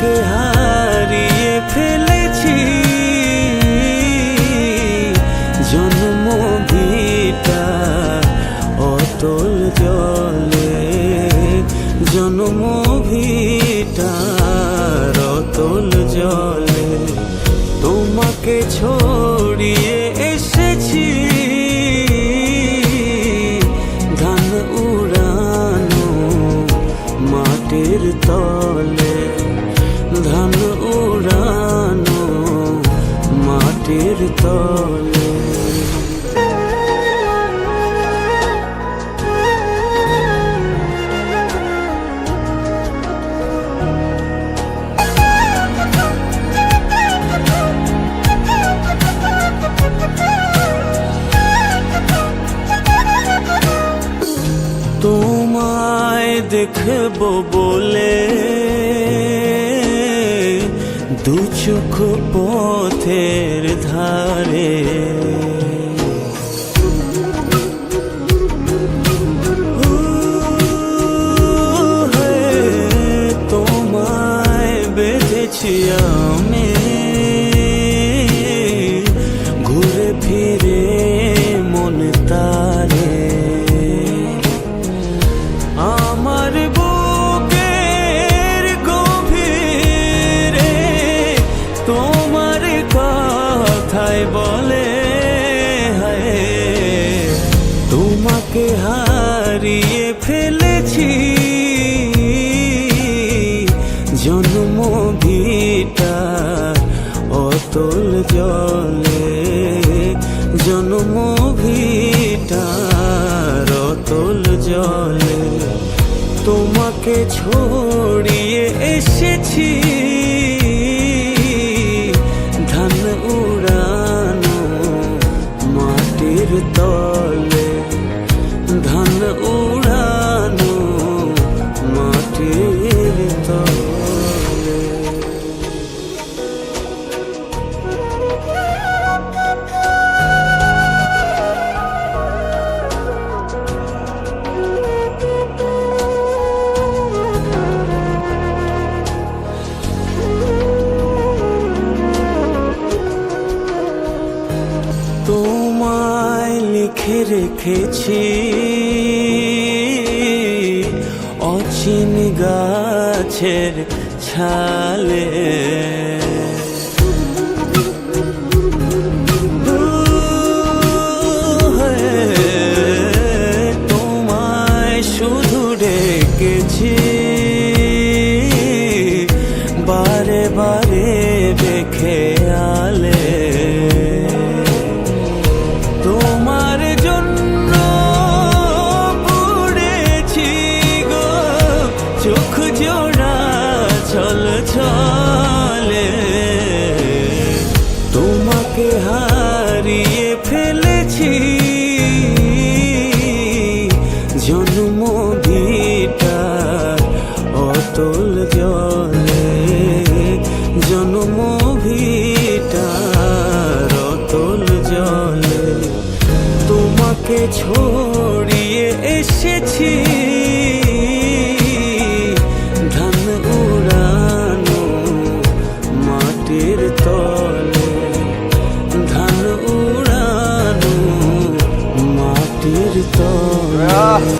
তোমাকে হারিয়ে ফেলেছি। জন্ম ভিটা অতল জলে। জন্ম ভিটা অতল জলে। তোমাকে ছড়িয়ে এসেছি। ধান উড়ানো মাটির তলে। ধান উড়ানো মাটির তলে। দেখব বলে দু পথের ধারে। তোমায় বেঁধেছি আমি। ফেলেছি। জন্ম ভিটা অতল জলে। জন্ম ভিটার অতল জলে। তোমাকে ছড়িয়ে এসেছি। ধান উড়ানো মাটির তলে। ধান উড়ানো লিখে রেখেছি। অচিন গাছের ছালে। তোমাকে হারিয়ে ফেলেছি। জন্ম ভিটার অতল জলে। জন্ম ভিটার অতল জলে। তোমাকে ছো 빛도